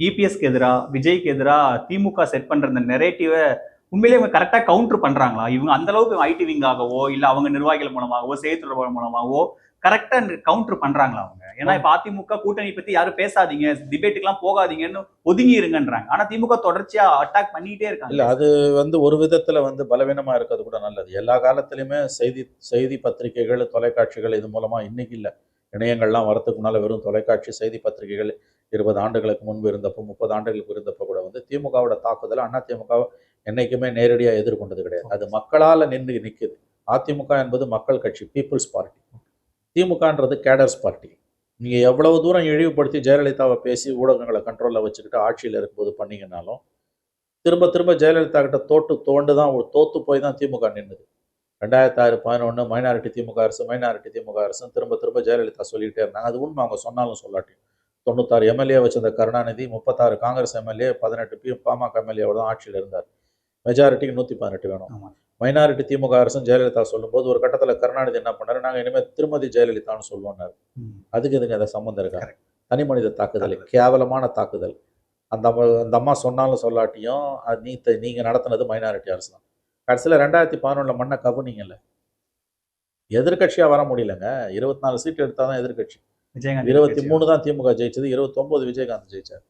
இபிஎஸ்க்கு எதிராக விஜய்க்கு எதிராக திமுக செட் பண்ணுற இந்த நெரேட்டிவை உண்மையிலேயே இவங்க கரெக்டாக கவுண்டர் பண்ணுறாங்களா இவங்க அந்த அளவுக்கு ஐடி விங்காகவோ இல்லை அவங்க நிர்வாகிகள் மூலமாகவோ செய்தித்தொடர்பாளர் மூலமாகவோ கரெக்டாக கவுண்டர் பண்ணுறாங்களா அவங்க? ஏன்னா இப்போ அதிமுக கூட்டணி பற்றி யாரும் பேசாதீங்க டிபேட்டுக்கெல்லாம் போகாதீங்கன்னு ஒதுங்கி இருங்கன்றாங்க. ஆனால் திமுக தொடர்ச்சியாக அட்டாக் பண்ணிகிட்டே இருக்காங்க. இல்லை அது வந்து ஒரு விதத்தில் வந்து பலவீனமாக இருக்கிறது கூட நல்லது. எல்லா காலத்துலையுமே செய்தி செய்தி பத்திரிகைகள் தொலைக்காட்சிகள் இது மூலமாக இன்னைக்கு இல்லை. இணையங்கள்லாம் வரதுக்கு முன்னால் வெறும் தொலைக்காட்சி செய்தி பத்திரிகைகள் இருபது ஆண்டுகளுக்கு முன்பு இருந்தப்போ முப்பது ஆண்டுகளுக்கு இருந்தப்போ கூட வந்து திமுகவோட தாக்குதல் அண்ணா திமுக என்னைக்குமே நேரடியாக எதிர்கொண்டது கிடையாது. அது மக்களால் நின்று நிற்குது அதிமுக என்பது மக்கள் கட்சி பீப்புள்ஸ் பார்ட்டி திமுகன்றது கேடர்ஸ் பார்ட்டி நீங்கள் எவ்வளவு தூரம் இழிவுபடுத்தி ஜெயலலிதாவை பேசி ஊடகங்களை கண்ட்ரோலில் வச்சுக்கிட்டு ஆட்சியில் இருக்கும்போது பண்ணீங்கன்னாலும் திரும்ப திரும்ப ஜெயலலிதா கிட்ட தோட்டு தோண்டு தான் ஒரு தோத்து போய் தான் திமுக நின்றுது ரெண்டாயிரத்தி ஆறு பதினொன்று மைனாரிட்டி திமுக அரசு மைனாரிட்டி திமுக அரசு திரும்ப திரும்ப ஜெயலலிதா சொல்லிக்கிட்டே இருந்தாங்க. அது உண்மை அவங்க சொன்னாலும் சொல்லாட்டி தொண்ணூத்தாறு எம்எல்ஏ வச்சிருந்த கருணாநிதி முப்பத்தாறு காங்கிரஸ் எம்எல்ஏ பதினெட்டு பி பாமக எம்எல்ஏவோட தான் ஆட்சியில் இருந்தார். மெஜாரிட்டிக்கு நூற்றி பதினெட்டு வேணும். மைனாரிட்டி திமுக அரசும் ஜெயலலிதா சொல்லும்போது ஒரு கட்டத்தில் கருணாநிதி என்ன பண்ணாரு? நாங்கள் இனிமேல் திருமதி ஜெயலலிதான்னு சொல்லுவோம்னாரு. அதுக்கு இதுக்கு அந்த சம்மந்தம் இருக்கா? Correct. தனி மனித தாக்குதல். கேவலமான தாக்குதல். அந்த அம்மா- அந்த அம்மா சொன்னாலும் சொல்லாட்டியும் அது நீ த- நீங்க நடத்துனது மைனாரிட்டி அரசு தான். கடைசியில் ரெண்டாயிரத்தி பதினொன்றில் மண்ணை கவுனீங்கல்ல. எதிர்க்கட்சியா வர முடியலங்க. இருபத்தி நாலு சீட் எடுத்தாதான் எதிர்க்கட்சி. விஜயகாந்த் இருபத்தி மூணு தான் திமுக ஜெயிச்சது இருபத்தொன்பது விஜயகாந்த் ஜெயிச்சார்.